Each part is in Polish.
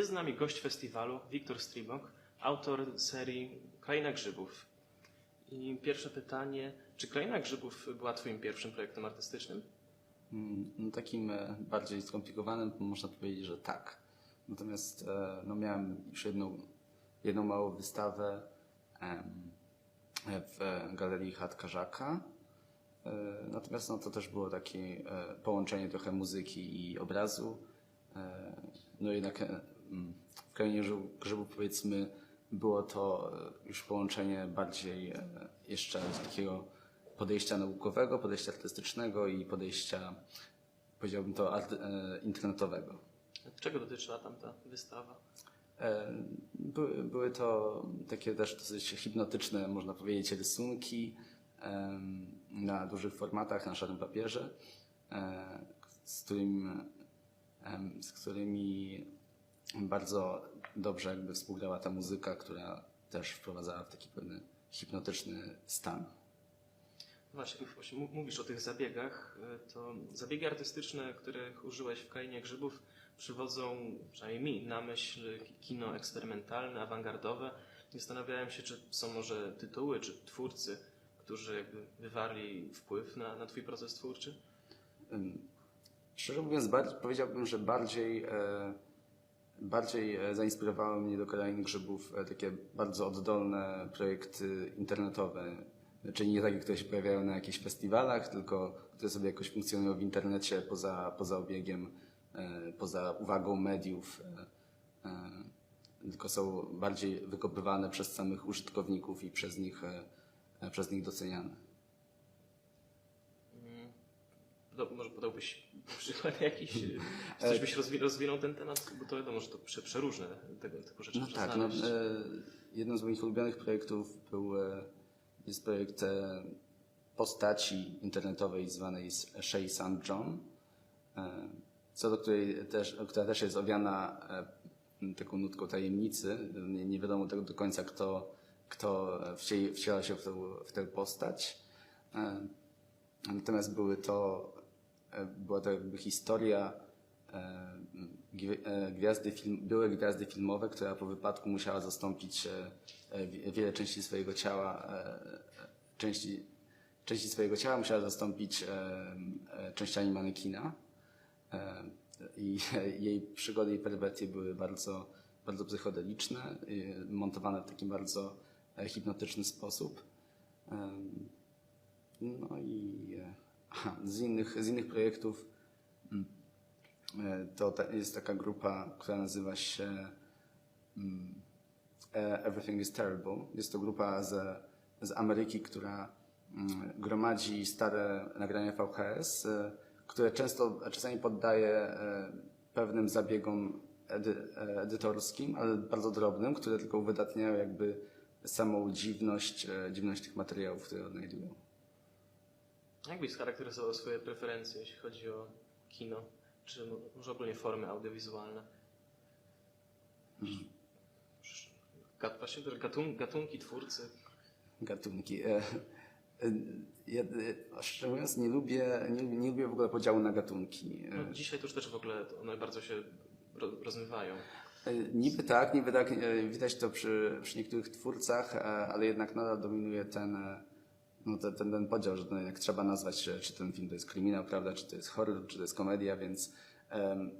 Jest z nami gość festiwalu, Wiktor Stribok, autor serii Kraina Grzybów. I pierwsze pytanie, czy Kraina Grzybów była Twoim pierwszym projektem artystycznym? Mm, No, takim e, bardziej skomplikowanym można powiedzieć, że tak. Natomiast e, no, miałem już jedną, jedną małą wystawę w e, galerii Chat Karzaka. Natomiast no, to też było takie połączenie trochę muzyki i obrazu. No jednak w krainie Grzyb- grzybów powiedzmy było to e, już połączenie bardziej e, jeszcze takiego podejścia naukowego, podejścia artystycznego i podejścia, powiedziałbym to, art, e, internetowego. Czego dotyczyła tamta wystawa? E, Były, to takie też dosyć hipnotyczne, można powiedzieć, rysunki na dużych formatach, na szarym papierze, z, którym, z którymi bardzo dobrze jakby współgrała ta muzyka, która też wprowadzała w taki pewny hipnotyczny stan. Właśnie, właśnie mów- mówisz o tych zabiegach. y, To zabiegi artystyczne, których użyłeś w Krainie Grzybów, przywodzą, przynajmniej mi, na myśl kino eksperymentalne, awangardowe. Zastanawiałem się, czy są może tytuły, czy twórcy, którzy jakby wywarli wpływ na, na Twój proces twórczy? Szczerze mówiąc, bardziej, powiedziałbym, że bardziej, e, bardziej e, zainspirowały mnie do Krainy Grzybów e, takie bardzo oddolne projekty internetowe. Czyli nie takie, które się pojawiają na jakichś festiwalach, tylko które sobie jakoś funkcjonują w internecie poza, poza obiegiem, e, poza uwagą mediów. Tylko są bardziej wykopywane przez samych użytkowników i przez nich, przez nich doceniane. Mm, poda- Może podałbyś przykład jakiś? Coś byś rozwi- rozwinął ten temat? Bo to wiadomo, że to prze, przeróżne tego typu rzeczy No tak, no, e, jednym z moich ulubionych projektów był, e, jest projekt e, postaci internetowej zwanej Shay St. John, e, co do której też, która też jest owiana e, taką nutką tajemnicy. Nie, nie wiadomo tego do końca, kto, kto wcie, wciela się w tę, w tę postać. E, Natomiast były to, była to jakby historia e, e, gwiazdy film, byłej gwiazdy filmowe, która po wypadku musiała zastąpić e, e, wi- wiele części swojego ciała, e, e, części, części swojego ciała musiała zastąpić e, e, częściami manekina. E, I jej przygody i perypetie były bardzo, bardzo psychodeliczne, e, montowane w taki bardzo e, hipnotyczny sposób. No i e, z, innych, z innych projektów mm, e, to jest taka grupa, która nazywa się mm, e, Everything is Terrible. Jest to grupa z, z Ameryki, która mm, gromadzi stare nagrania VHS, e, które często, czasami poddaje pewnym zabiegom edy, edytorskim, ale bardzo drobnym, które tylko uwydatniają jakby samą dziwność, dziwność tych materiałów, które odnajdują. Jak byś scharakteryzował swoje preferencje, jeśli chodzi o kino, czy mo- może ogólnie formy audiowizualne? Właśnie gatun, gatunki, twórcy. gatunki. E, e, Ja, e, szczerze mówiąc, nie lubię, nie, nie lubię w ogóle podziału na gatunki. No, dzisiaj to już też w ogóle one bardzo się ro, rozmywają. Niby tak, niby tak, widać to przy, przy niektórych twórcach, ale jednak nadal dominuje ten, no ten, ten, ten podział, że jednak trzeba nazwać, czy, czy ten film to jest kryminał, prawda, czy to jest horror, czy to jest komedia, więc em,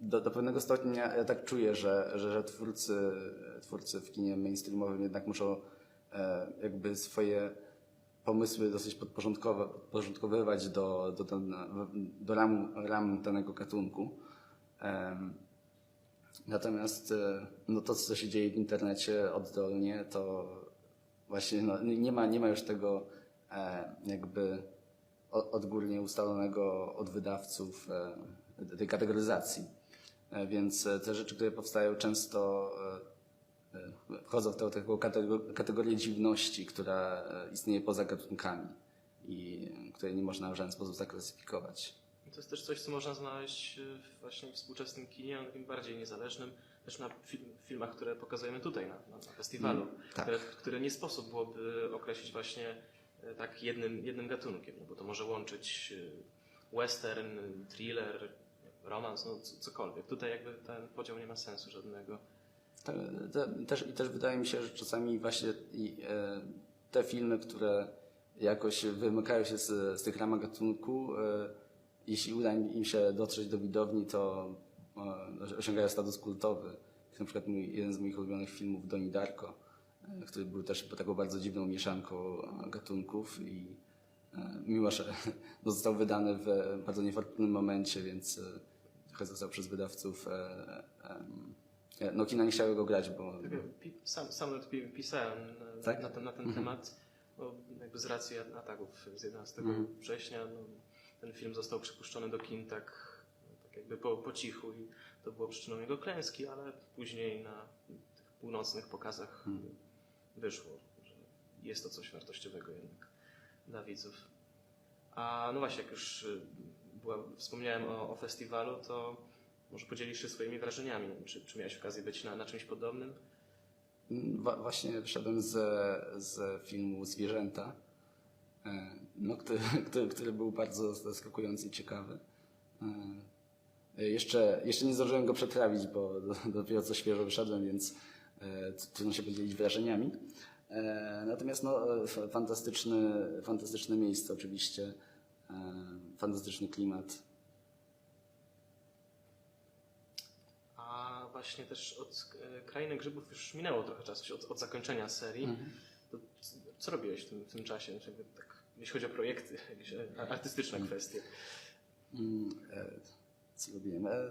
do, do pewnego stopnia ja tak czuję, że, że, że twórcy, twórcy w kinie mainstreamowym jednak muszą e, jakby swoje pomysły dosyć podporządkowywać do, do, do, do ram, danego gatunku. Em, Natomiast e, no to, co się dzieje w internecie oddolnie, to właśnie no, nie, ma, nie ma już tego e, jakby odgórnie ustalonego od wydawców e, tej kategoryzacji. E, Więc e, te rzeczy, które powstają często e, e, wchodzą w tę taką katego- kategorię dziwności, która istnieje poza gatunkami i której nie można w żaden sposób zaklasyfikować. To jest też coś, co można znaleźć właśnie w współczesnym kinie, takim bardziej niezależnym, też na film, filmach, które pokazujemy tutaj na, na, festiwalu, Mm, tak. które, które nie sposób byłoby określić właśnie y, tak jednym, jednym gatunkiem, no bo to może łączyć y, western, thriller, romans, no cokolwiek. Tutaj jakby ten podział nie ma sensu żadnego. Te, te, też, I też wydaje mi się, że czasami właśnie i, e, te filmy, które jakoś wymykają się z, z tych ram gatunku, e, jeśli uda im się dotrzeć do widowni, to e, osiągają status kultowy. Jak na przykład mój, jeden z moich ulubionych filmów, Doni Darko, e, który był też taką bardzo dziwną mieszanką e, gatunków i e, mimo, że został wydany w bardzo niefortunnym momencie, więc e, trochę został przez wydawców e, e, no kina nie chciały go grać, bo Tak, sam, sam nawet pi- pisałem e, Tak? na ten, na ten Mhm. temat, bo jakby z racji ataków z 11 Mhm. września no, ten film został przypuszczony do kin tak jakby po, po cichu i to było przyczyną jego klęski, ale później na tych północnych pokazach Mhm. wyszło, że jest to coś wartościowego jednak dla widzów. A no właśnie, jak już y, była, wspomniałem o, o festiwalu, to może podzielisz się swoimi wrażeniami. Czy, czy miałeś okazję być na, na czymś podobnym? Wa- właśnie wyszedłem z, z filmu Zwierzęta, e, no, który, który, który był bardzo zaskakujący i ciekawy. E, Jeszcze, jeszcze nie zdążyłem go przetrawić, bo do- dopiero co świeżo wyszedłem, więc e, trudno się podzielić wrażeniami. E, Natomiast no, fantastyczny, fantastyczne miejsce oczywiście, fantastyczny klimat. A właśnie też od Krainy Grzybów już minęło trochę czasu, od, od zakończenia serii. Mhm. To co robiłeś w tym, w tym czasie, tak, jeśli chodzi o projekty, jakieś artystyczne kwestie? Co robiłem? E,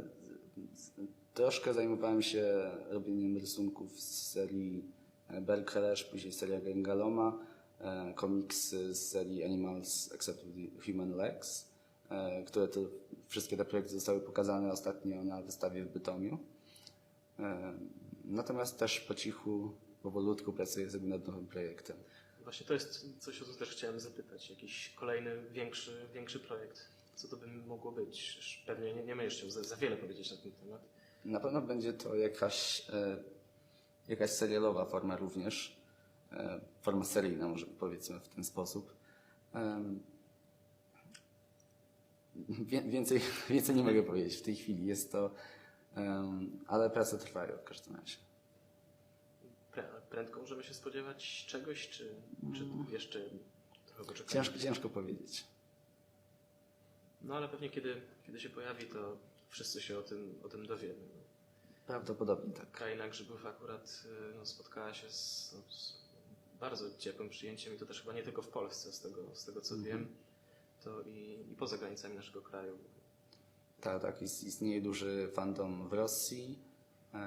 Troszkę zajmowałem się robieniem rysunków z serii e, Berkelesz, później seria Gengaloma, e, komiksy z serii Animals Except Human Legs, które to, wszystkie te projekty zostały pokazane ostatnio na wystawie w Bytomiu. Natomiast też po cichu, powolutku pracuję sobie nad nowym projektem. Właśnie to jest coś, o co też chciałem zapytać. Jakiś kolejny, większy, większy projekt. Co to by mogło być? Pewnie nie, nie będziesz chciał za, za wiele powiedzieć na ten temat. Na pewno będzie to jakaś, e, jakaś serialowa forma również. E, forma seryjna, może powiedzmy w ten sposób. Wie, więcej, więcej nie mogę powiedzieć w tej chwili. Jest to, ale prace trwają w każdym razie. Prędko możemy się spodziewać czegoś, czy, czy jeszcze trochę poczekamy? Ciężko, ciężko powiedzieć. No ale pewnie kiedy, kiedy się pojawi, to wszyscy się o tym, o tym dowiemy. Prawdopodobnie tak. Kraina Grzybów akurat y, no, spotkała się z, no, z bardzo ciepłym przyjęciem i to też chyba nie tylko w Polsce, z tego, z tego co Mhm. wiem, to i, i poza granicami naszego kraju. Tak, tak. Ist, istnieje duży fandom w Rosji. Y,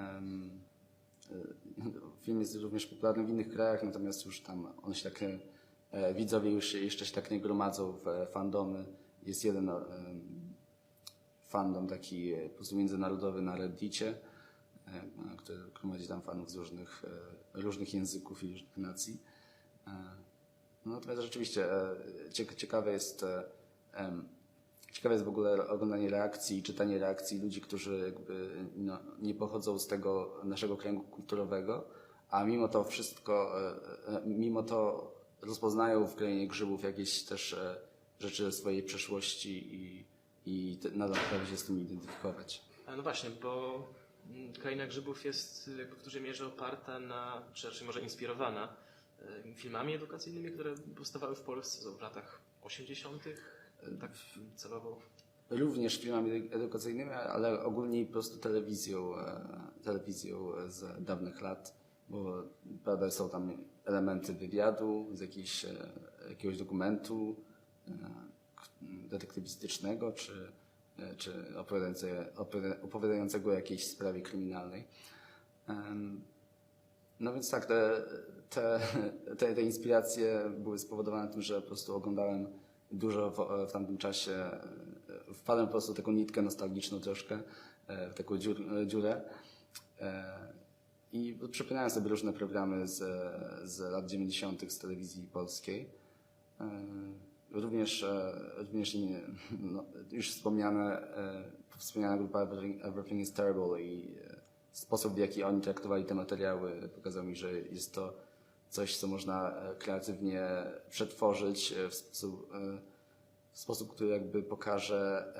Film jest również popularny w innych krajach, natomiast już tam on się tak, e, widzowie już się, jeszcze się tak nie gromadzą w e, fandomy. Jest jeden em, fandom taki e, po prostu międzynarodowy na Reddicie, e, który gromadzi tam fanów z różnych, e, różnych języków i różnych nacji. E, No, natomiast rzeczywiście e, ciek- ciekawe jest e, Ciekawe jest w ogóle oglądanie reakcji i czytanie reakcji ludzi, którzy jakby no, nie pochodzą z tego naszego kręgu kulturowego, a mimo to wszystko, e, e, mimo to rozpoznają w krainie grzybów jakieś też e, rzeczy ze swojej przeszłości i, i te- nadal potrafią się z tym identyfikować. A no właśnie, bo mm, Kraina Grzybów jest jakby w dużej mierze oparta na, czy raczej może inspirowana y, filmami edukacyjnymi, które powstawały w Polsce w latach 80. Tak celowo. Również filmami edukacyjnymi, ale ogólnie po prostu telewizją, e, telewizją z dawnych lat, bo prawda, są tam elementy wywiadu, z jakiejś, e, jakiegoś dokumentu detektywistycznego, czy, e, czy opowiadające- opowiada- opowiadającego o jakiejś sprawie kryminalnej. No więc tak, te, te, te, te inspiracje były spowodowane tym, że po prostu oglądałem dużo w, w tamtym czasie, e, wpadłem po prostu w taką nitkę nostalgiczną troszkę, e, w taką dziur, dziurę e, i przypominałem sobie różne programy z, z lat 90. z telewizji polskiej. Również, e, również nie, no, już wspomniane, e, wspomniana grupa Everything, is Terrible i e, sposób, w jaki oni traktowali te materiały, pokazał mi, że jest to coś, co można kreatywnie przetworzyć w sposób, w sposób który jakby pokaże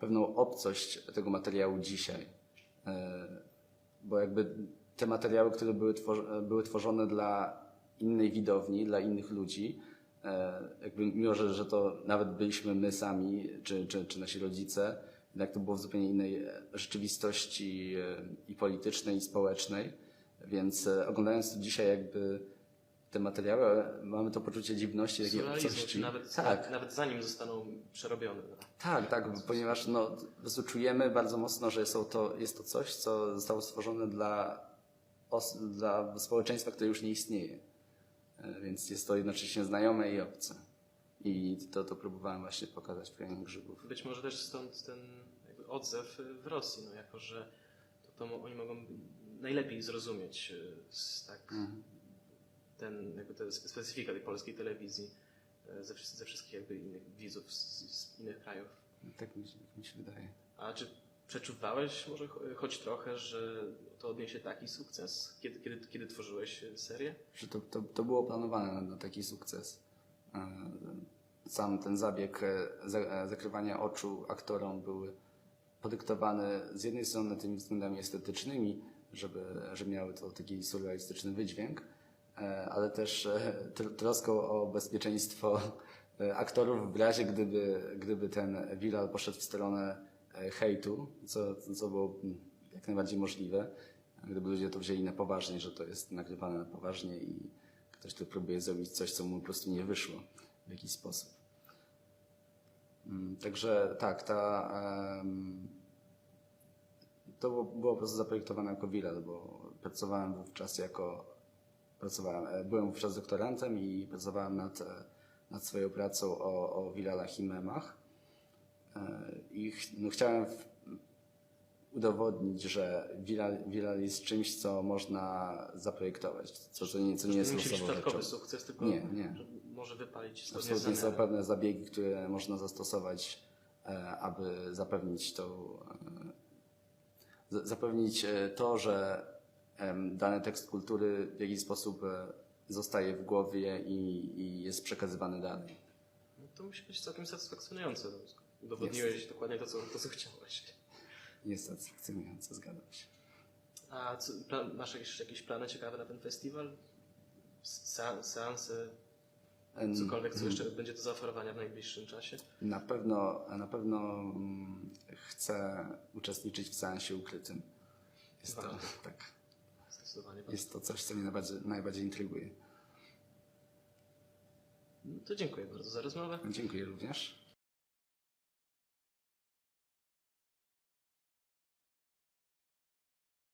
pewną obcość tego materiału dzisiaj. Bo jakby te materiały, które były, twor- były tworzone dla innej widowni, dla innych ludzi, jakby mimo, że, że to nawet byliśmy my sami, czy, czy, czy nasi rodzice, jednak to było w zupełnie innej e, rzeczywistości e, i politycznej, i społecznej, więc e, oglądając to dzisiaj jakby te materiały, e, mamy to poczucie dziwności, takiej obcości. nawet, tak, nawet zanim zostaną przerobione. No. tak, tak, ponieważ no, po prostu czujemy bardzo mocno, że są to, jest to coś, co zostało stworzone dla, dla społeczeństwa, które już nie istnieje. E, Więc jest to jednocześnie znajome i obce. I to, to próbowałem właśnie pokazać w krainie grzybów. Być może też stąd ten odzew y, w Rosji, no jako że to, to oni mogą najlepiej zrozumieć z, tak, Mhm. ten, jakby te spe- specyfika tej polskiej telewizji ze, ze wszystkich jakby innych widzów z, z innych krajów. Tak mi się, tak mi się wydaje. A czy przeczuwałeś może cho- choć trochę, że to odniesie taki sukces, kiedy, kiedy, kiedy tworzyłeś y, serię? Że to, to, to było planowane na, taki sukces. E, Sam ten zabieg e, za- e, zakrywania oczu aktorom był podyktowany z jednej strony tymi względami estetycznymi, żeby, żeby miały to taki surrealistyczny wydźwięk, e, ale też e, tr- troską o bezpieczeństwo e, aktorów w razie, gdyby, gdyby ten viral poszedł w stronę e, hejtu, co, co było jak najbardziej możliwe, gdyby ludzie to wzięli na poważnie, że to jest nagrywane na poważnie i ktoś tu próbuje zrobić coś, co mu po prostu nie wyszło w jakiś sposób. Mm, Także tak, ta, to było, było po prostu zaprojektowane jako viral, bo pracowałem wówczas jako, pracowałem, e, byłem wówczas doktorantem i pracowałem nad, e, nad swoją pracą o, o viralach i memach. E, I ch, no, chciałem udowodnić, że viral, jest czymś, co można zaprojektować, co, co nie, co nie To jest przypadkowy rzeczą. sukces, tylko Nie, nie. że może wypalić Absolutnie są pewne zabiegi, które można zastosować, e, aby zapewnić tą, e, za- zapewnić to, że dany tekst kultury w jakiś sposób zostaje w głowie i, i jest przekazywany dalej. No to musi być całkiem satysfakcjonujące. Udowodniłeś dokładnie to co, to, co chciałeś. Jest satysfakcjonujące, zgadzam się. A co, plan, masz jakieś, jakieś plany ciekawe na ten festiwal? Se, seanse, cokolwiek, co jeszcze będzie do zaoferowania w najbliższym czasie? Na pewno, na pewno mm, chcę uczestniczyć w seansie ukrytym. Jest to, tak, Zdecydowanie. jest to coś, co mnie najbardziej, najbardziej intryguje. No to dziękuję bardzo za rozmowę. Dziękuję również.